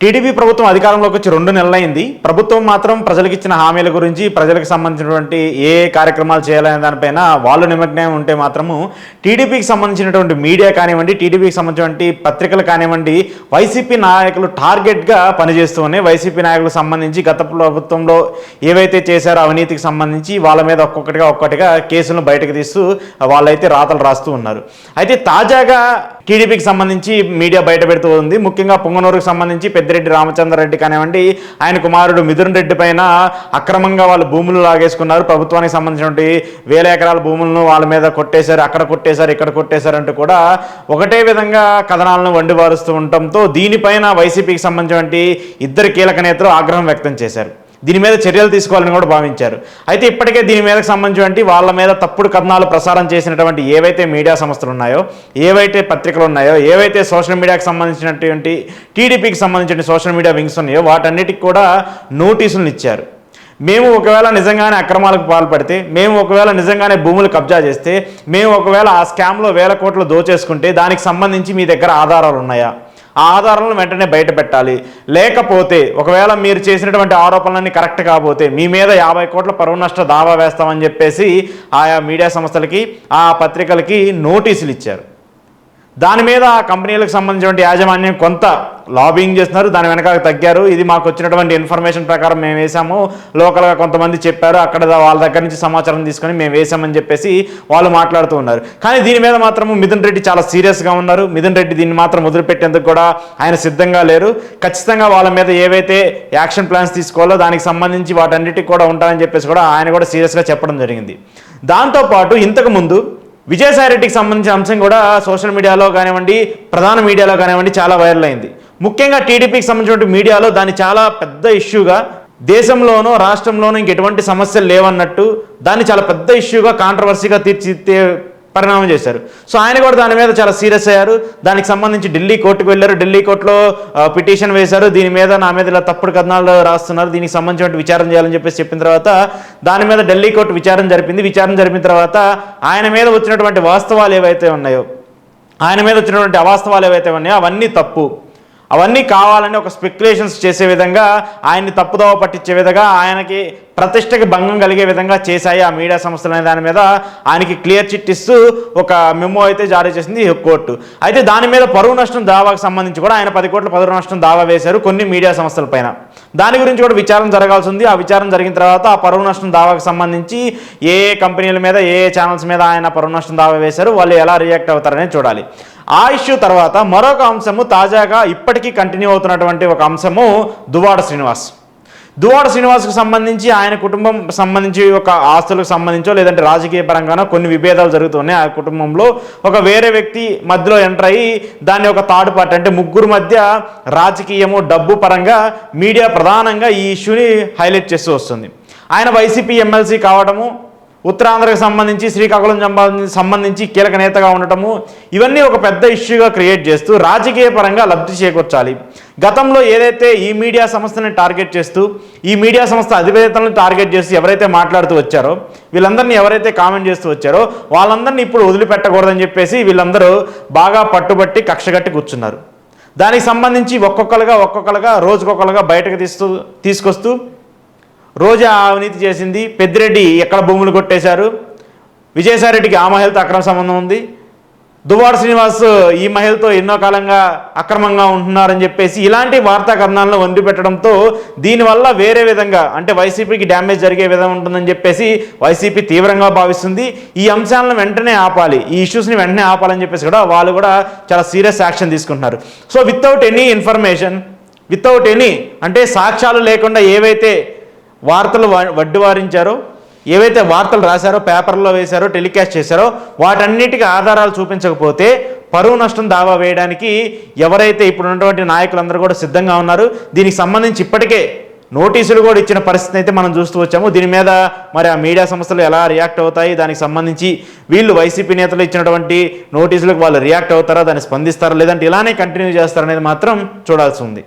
TDP ప్రభుత్వం అధికారంలోకి వచ్చి రెండు నెలలైంది. ప్రభుత్వం మాత్రం ప్రజలకు ఇచ్చిన హామీల గురించి ప్రజలకు సంబంధించినటువంటి ఏ ఏ కార్యక్రమాలు చేయాలనే దానిపైన వాళ్ళు నిమగ్నం ఉంటే మాత్రము టీడీపీకి సంబంధించినటువంటి మీడియా కానివ్వండి టీడీపీకి సంబంధించినటువంటి పత్రికలు కానివ్వండి వైసీపీ నాయకులు టార్గెట్గా పనిచేస్తూ ఉన్నాయి వైసీపీ నాయకులకు సంబంధించి గత ప్రభుత్వంలో ఏవైతే చేశారో అవినీతికి సంబంధించి వాళ్ళ మీద ఒక్కొక్కటిగా ఒక్కొక్కటిగా కేసులను బయటకు తీస్తూ వాళ్ళైతే రాతలు రాస్తూ ఉన్నారు. అయితే తాజాగా టీడీపీకి సంబంధించి మీడియా బయట పెడుతూ ఉంది. ముఖ్యంగా పొంగనూరుకు సంబంధించి పెద్దిరెడ్డి రామచంద్రరెడ్డి కానివ్వండి ఆయన కుమారుడు మిథున్ రెడ్డి పైన అక్రమంగా వాళ్ళు భూములు లాగేసుకున్నారు. ప్రభుత్వానికి సంబంధించినటువంటి వేల ఎకరాల భూములను వాళ్ళ మీద కొట్టేశారు అక్కడ కొట్టేశారు ఇక్కడ కొట్టేశారు అంటూ కూడా ఒకటే విధంగా కథనాలను వండివారుస్తూ ఉండటంతో దీనిపైన వైసీపీకి సంబంధించినటువంటి ఇద్దరు కీలక నేతలు ఆగ్రహం వ్యక్తం చేశారు. దీని మీద చర్యలు తీసుకోవాలని కూడా భావించారు. అయితే ఇప్పటికే దీని మీద సంబంధించి వాళ్ళ మీద తప్పుడు కథనాలు ప్రసారం చేసినటువంటి ఏవైతే మీడియా సంస్థలు ఉన్నాయో ఏవైతే పత్రికలు ఉన్నాయో ఏవైతే సోషల్ మీడియాకి సంబంధించినటువంటి టీడీపీకి సంబంధించిన సోషల్ మీడియా వింగ్స్ ఉన్నాయో వాటన్నిటికి కూడా నోటీసులను ఇచ్చారు. మేము ఒకవేళ నిజంగానే అక్రమాలకు పాల్పడితే మేము ఒకవేళ నిజంగానే భూములు కబ్జా చేస్తే మేము ఒకవేళ ఆ స్కామ్లో వేల కోట్లు దోచేసుకుంటే దానికి సంబంధించి మీ దగ్గర ఆధారాలు ఉన్నాయా? ఆ ఆధారాలను వెంటనే బయట పెట్టాలి. లేకపోతే ఒకవేళ మీరు చేసినటువంటి ఆరోపణలన్నీ కరెక్ట్ కాకపోతే మీ మీద యాభై కోట్ల పరువు నష్ట దావా వేస్తామని చెప్పేసి ఆయా మీడియా సంస్థలకి ఆ పత్రికలకి నోటీసులు ఇచ్చారు. దాని మీద ఆ కంపెనీలకు సంబంధించిన యాజమాన్యం కొంత లాబింగ్ చేస్తున్నారు. దాని వెనక తగ్గారు. ఇది మాకు వచ్చినటువంటి ఇన్ఫర్మేషన్ ప్రకారం మేము వేసాము లోకల్గా కొంతమంది చెప్పారు. అక్కడ వాళ్ళ దగ్గర నుంచి సమాచారం తీసుకొని మేము వేసామని చెప్పేసి వాళ్ళు మాట్లాడుతూ ఉన్నారు. కానీ దీని మీద మాత్రం మిథున్ రెడ్డి చాలా సీరియస్గా ఉన్నారు. మిథున్ రెడ్డి దీన్ని మాత్రం వదిలిపెట్టేందుకు కూడా ఆయన సిద్ధంగా లేరు. ఖచ్చితంగా వాళ్ళ మీద ఏవైతే యాక్షన్ ప్లాన్స్ తీసుకోవాలో దానికి సంబంధించి వాటన్నిటికి కూడా ఉంటారని చెప్పేసి కూడా ఆయన కూడా సీరియస్గా చెప్పడం జరిగింది. దాంతోపాటు ఇంతకుముందు విజయసాయిరెడ్డికి సంబంధించిన అంశం కూడా సోషల్ మీడియాలో కానివ్వండి ప్రధాన మీడియాలో కానివ్వండి చాలా వైరల్ అయింది. ముఖ్యంగా టీడీపీకి సంబంధించిన మీడియాలో దాన్ని చాలా పెద్ద ఇష్యూగా దేశంలోనో రాష్ట్రంలోనో ఇంకెటువంటి సమస్యలు లేవన్నట్టు దాన్ని చాలా పెద్ద ఇష్యూగా కాంట్రవర్సీగా తీర్చితే పరిణామం చేశారు. సో ఆయన కూడా దాని మీద చాలా సీరియస్ అయ్యారు. దానికి సంబంధించి ఢిల్లీ కోర్టుకు వెళ్ళారు. ఢిల్లీ కోర్టులో పిటిషన్ వేశారు. దీని మీద నా మీద ఇలా తప్పుడు కథనాలు రాస్తున్నారు. దీనికి సంబంధించిన విచారం చేయాలని చెప్పేసి చెప్పిన తర్వాత దాని మీద ఢిల్లీ కోర్టు విచారణ జరిపింది. విచారణ జరిపిన తర్వాత ఆయన మీద వచ్చినటువంటి వాస్తవాలు ఏవైతే ఉన్నాయో ఆయన మీద వచ్చినటువంటి అవాస్తవాలు ఏవైతే ఉన్నాయో అవన్నీ తప్పు. అవన్నీ కావాలని ఒక స్పెక్యులేషన్స్ చేసే విధంగా ఆయన్ని తప్పుదోవ పట్టించే విధంగా ఆయనకి ప్రతిష్టకి భంగం కలిగే విధంగా చేశాయి ఆ మీడియా సంస్థలు అనే దాని మీద ఆయనకి క్లియర్ చిట్ ఇస్తూ ఒక మెమో అయితే జారీ చేసింది కోర్టు అయితే దాని మీద పరువు నష్టం దావాకు సంబంధించి కూడా ఆయన పది కోట్ల పరువు నష్టం దావా వేశారు కొన్ని మీడియా సంస్థల పైన. దాని గురించి కూడా విచారణ జరగాల్సి ఉంది ఆ విచారణ జరిగిన తర్వాత ఆ పరువు నష్టం దావాకు సంబంధించి ఏ ఏ కంపెనీల మీద ఏ ఏ ఛానల్స్ మీద ఆయన పరువు నష్టం దావా వేశారు వాళ్ళు ఎలా రియాక్ట్ అవుతారనే చూడాలి. ఆ ఇష్యూ తర్వాత మరొక అంశము తాజాగా ఇప్పటికీ కంటిన్యూ అవుతున్నటువంటి ఒక అంశము దువాడ శ్రీనివాస్. దువాడ శ్రీనివాస్కు సంబంధించి ఆయన కుటుంబం సంబంధించి ఒక ఆస్తులకు సంబంధించో లేదంటే రాజకీయ పరంగానో కొన్ని విభేదాలు జరుగుతున్నాయి. ఆ కుటుంబంలో ఒక వేరే వ్యక్తి మధ్యలో ఎంటర్ అయ్యి దాన్ని ఒక థర్డ్ పార్టీ అంటే ముగ్గురు మధ్య రాజకీయము డబ్బు పరంగా మీడియా ప్రధానంగా ఈ ఇష్యూని హైలైట్ చేస్తూ వస్తుంది. ఆయన వైసీపీ ఎమ్మెల్సీ కావడము ఉత్తరాంధ్రకు సంబంధించి శ్రీకాకుళం సంబంధించి సంబంధించి కీలక నేతగా ఉండటము ఇవన్నీ ఒక పెద్ద ఇష్యూగా క్రియేట్ చేస్తూ రాజకీయ పరంగా లబ్ధి చేకూర్చాలి. గతంలో ఏదైతే ఈ మీడియా సంస్థని టార్గెట్ చేస్తూ ఈ మీడియా సంస్థ అధిపేతలను టార్గెట్ చేస్తూ ఎవరైతే మాట్లాడుతూ వచ్చారో వీళ్ళందరినీ ఎవరైతే కామెంట్ చేస్తూ వచ్చారో వాళ్ళందరినీ ఇప్పుడు వదిలిపెట్టకూడదని చెప్పేసి వీళ్ళందరూ బాగా పట్టుబట్టి కక్షగట్టి కూర్చున్నారు. దానికి సంబంధించి ఒక్కొక్కరుగా ఒక్కొక్కరుగా రోజుకొకరుగా బయటకు తీస్తూ తీసుకొస్తూ రోజా అవినీతి చేసింది. పెద్దిరెడ్డి ఎక్కడ భూములు కొట్టేశారు? విజయసాయిరెడ్డికి ఆ మహిళతో అక్రమ సంబంధం ఉంది. దువాడ శ్రీనివాస్ ఈ మహిళతో ఎన్నో కాలంగా అక్రమంగా ఉంటున్నారని చెప్పేసి ఇలాంటి వార్తా కథనాలను వండి పెట్టడంతో దీనివల్ల వేరే విధంగా అంటే వైసీపీకి డ్యామేజ్ జరిగే విధంగా ఉంటుందని చెప్పేసి వైసీపీ తీవ్రంగా భావిస్తుంది. ఈ అంశాలను వెంటనే ఆపాలి. ఈ ఇష్యూస్ని వెంటనే ఆపాలని చెప్పేసి కూడా వాళ్ళు కూడా చాలా సీరియస్ యాక్షన్ తీసుకుంటున్నారు. So without any information without any అంటే సాక్ష్యాలు లేకుండా ఏవైతే వార్తలు వడ్డివారించారో ఏవైతే వార్తలు రాశారో పేపర్లో వేశారో టెలికాస్ట్ చేశారో వాటన్నిటికీ ఆధారాలు చూపించకపోతే పరువు నష్టం దావా వేయడానికి ఎవరైతే ఇప్పుడు ఉన్నటువంటి నాయకులందరూ కూడా సిద్ధంగా ఉన్నారు దీనికి సంబంధించి ఇప్పటికే నోటీసులు కూడా ఇచ్చిన పరిస్థితి అయితే మనం చూస్తూ వచ్చాము. దీని మీద మరి ఆ మీడియా సంస్థలు ఎలా రియాక్ట్ అవుతాయి దానికి సంబంధించి వీళ్ళు వైసీపీ నేతలు ఇచ్చినటువంటి నోటీసులకు వాళ్ళు రియాక్ట్ అవుతారా దాన్ని స్పందిస్తారా లేదంటే ఇలానే కంటిన్యూ చేస్తారనేది మాత్రం చూడాల్సి ఉంది.